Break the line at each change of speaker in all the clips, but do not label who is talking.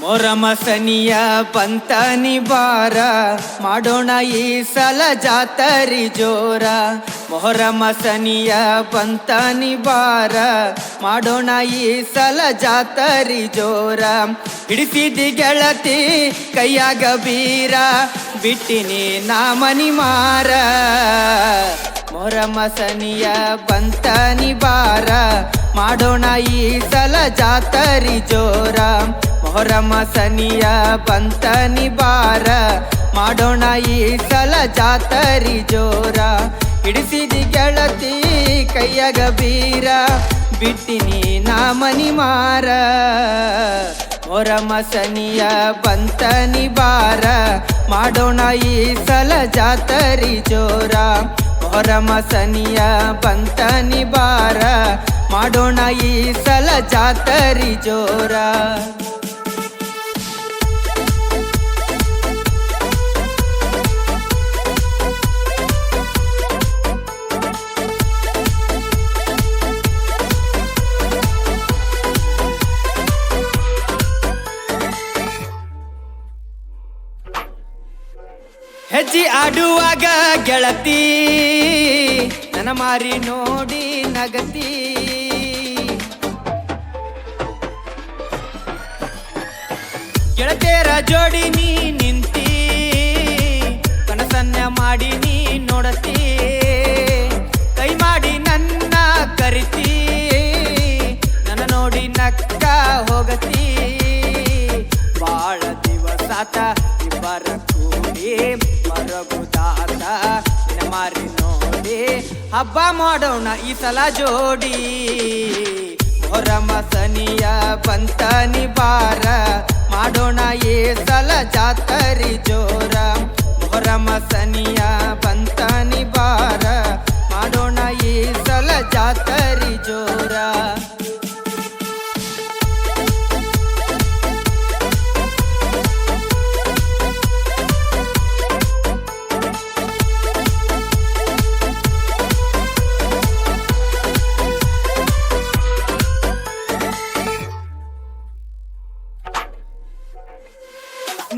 ಮೊರಮ ಸನಿಯ ಪಂತನಿ ಬಾರ ಮಾಡೋಣ ಈ ಸಲ ಜಾತರಿ ಜೋರ. ಮೊಹರಮ ಸನಿಯ ಪಂತನಿ ಬಾರ ಮಾಡೋಣ ಈ ಸಲ ಜಾತರಿ ಜೋರ. ಹಿಡಿಸಿದಿ ಗೆಳತಿ, ಕೈಯಾಗ ಬೀರ, ಬಿಟ್ಟಿನಿ ನಾಮನಿ ಮಾರ. ಮೊರಮಸನಿಯ ಸನಿಯ ಬಂತನಿ ಬಾರ ಮಾಡೋಣ ಈ ಸಲ ಜಾತರಿ ಜೋರ. ಮೊಹರಮ ಸನಿಯ ಬಂತನಿ ಬಾರ ಮಾಡೋಣ ಈ ಸಲ ಜಾತರಿ ಜೋರ. ಹಿಡಿಸಿದಿ ಗೆಳತಿ ಕೈಯಗ ಬೀರ. ಬಿಟ್ಟಿನಿ ನಾಮನಿ ಮಾರ. ಮೊರಮ ಸನಿಯ ಬಂತನಿ ಬಾರ ಮಾಡೋಣ ಈ ಸಲ ಜಾತರಿ ಜೋರ. ಮೊಹರಮ ಸನಿಯ ಬಂತನಿ ಬಾರ ಮಾಡೋಣ ಈ ಸಲ ಜಾತರಿ ಜೋರ. ಆಡುವಾಗ ಗೆಳತಿ ನನ್ನ ಮಾರಿ ನೋಡಿ ನಗತಿ. ಗೆಳತಿಯರ ಜೋಡಿ ನೀ ನಿನ್ನ ಮಾರಿ ನೋಡಿ. ಹಬ್ಬ ಮಾಡೋಣ ಈ ಸಲ ಜೋಡಿ. ಮೊರಮ ಸನಿಯ ಬಂತನಿ ಮಾಡೋಣ ಏ ಸಲ ಜಾತರಿ ಜೋರ. ಸನಿಯ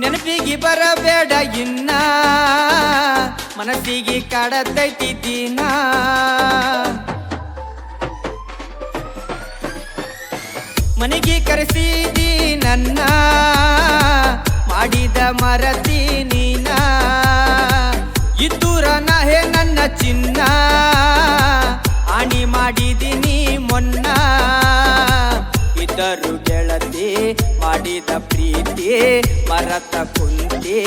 ನೆನಪಿಗೆ ಬರಬೇಡ ಇನ್ನ. ಮನಸ್ಸಿಗೆ ಕಾಡತೈತಿ ದಿನ. ಮನೆಗೆ ಕರೆಸಿದಿ ನನ್ನ. ಮಾಡಿದ ಮರತಿ ನೀನ. ಇದ್ದೂರ ನಹೆ ನನ್ನ ಚಿನ್ನ. ಮಾಡಿದ ಪ್ರೀತಿ, ಮರತ ಕುಂತಿ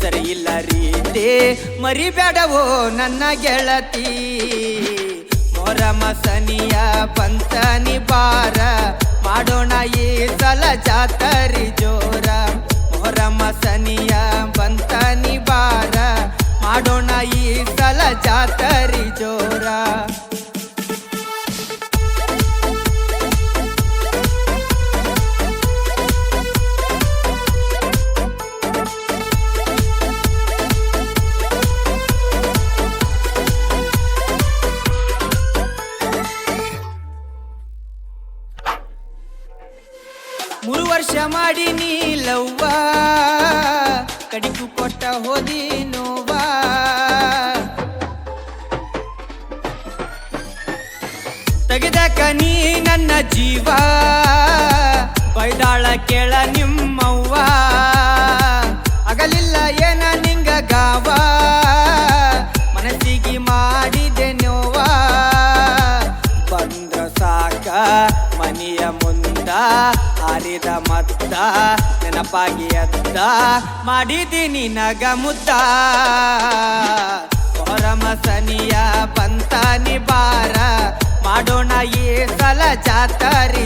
ಸರಿ ಇಲ್ಲ ರೀತಿ. ಮರಿಬೇಡವೋ ನನ್ನ ಗೆಳತಿ ಮೊರಮ ಸನಿಯ ಪಂತನಿ ಬಾರ ಮಾಡೋಣ ಈ ಸಲ ಜಾತರಿ ಜೋರ. ಮೊರಮ ಸನಿಯ ಪಂಚನಿ ಬಾರ ಮಾಡೋಣ ಈ ಸಲ ಜಾತರಿ ಮೂರು ವರ್ಷ ಮಾಡಿ ನೀಲವ್ವ. ಕಡಿಕು ಕೊಟ್ಟ ಹೋದಿ ನೋವಾ. ತೆಗೆದಕ ನೀ ನನ್ನ ಜೀವ. ಬೈದಾಳ ಕೇಳ ನಿಮ್ಮವ್ವ. ಅಗಲಿಲ್ಲ ಏನ ನಿಂಗ ಗಾವ. ಮನಸ್ಸಿಗೆ ಮಾಡಿದೆ ನೋವ. ಬಂದ್ರ ಸಾಕ ಮನೆಯ ಮುಂದ ಹಾರಿದ ಮತ್ತ, ನೆನಪಾಗಿ ಅದ್ದ ಮಾಡಿದೀನಿ ನಗ ಮುದ್ದ. ಹೊರಮ ಸನಿಯ ಬಂತಾನಿ ಬಾರ ಮಾಡೋಣ ಈ ಸಲ ಜಾತರಿ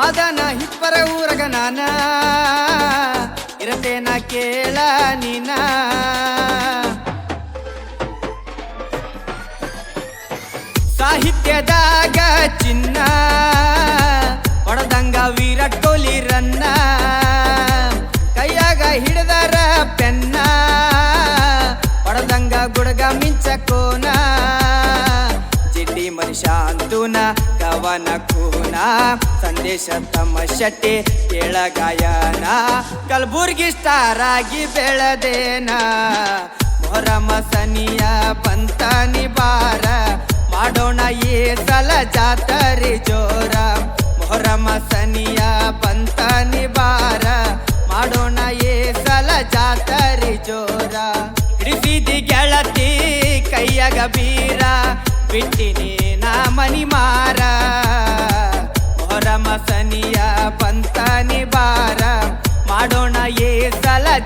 ಮದನ ಹಿಪ್ಪರ ಊರಗ ನಾನ. ಇರತೇನ ಕೇಳ ನೀನ. ಸಾಹಿತ್ಯದಾಗ ಚಿನ್ನ ಒಡದಂಗ ವಿರಾಟ್ ಕೊಹ್ಲಿ ರನ್ನ. ಕೈಯಾಗ ಹಿಡ್ದಾರ ಪೆನ್ನ, ಹೊಡೆದಂಗ ಗುಡಗ ಮಿಂಚಕೋನ ಕವನ ಕೂನ ಸಂದೇಶ ತಮ್ಮ ಶೆಟ್ಟಿ ಕೇಳಗಾಯನ ಸ್ಟಾರ್ ಆಗಿ ಬೆಳೆದೇನ. ಮೊಹರಮ ಸನಿಯ ಪಂತ ನಿಬಾರ ಮಾಡೋಣ ಈ ಸಲ ಜಾತರಿ ಜೋರ. ಮೊಹರಮ ಸನಿಯ ಪಂತ ನಿಬಾರ ಮಾಡೋಣ ಈ ಸಲ ಜಾತರಿ ಜೋರ. ಹಿಡಿಸಿದಿ ಗೆಳತಿ ಕೈಯಾಗ ಬೀರ, ಬಿಟ್ಟಿನಿ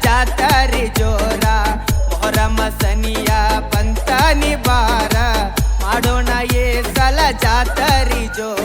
ಜಾತರಿ ಜೋರ ಮೊಹರಮ ಸನಿಯ ಬಂತಾನಿ ಬಾರ ಮಾಡೋಣ ಏ ಸಲ ಜಾತರಿ ಜೋರ.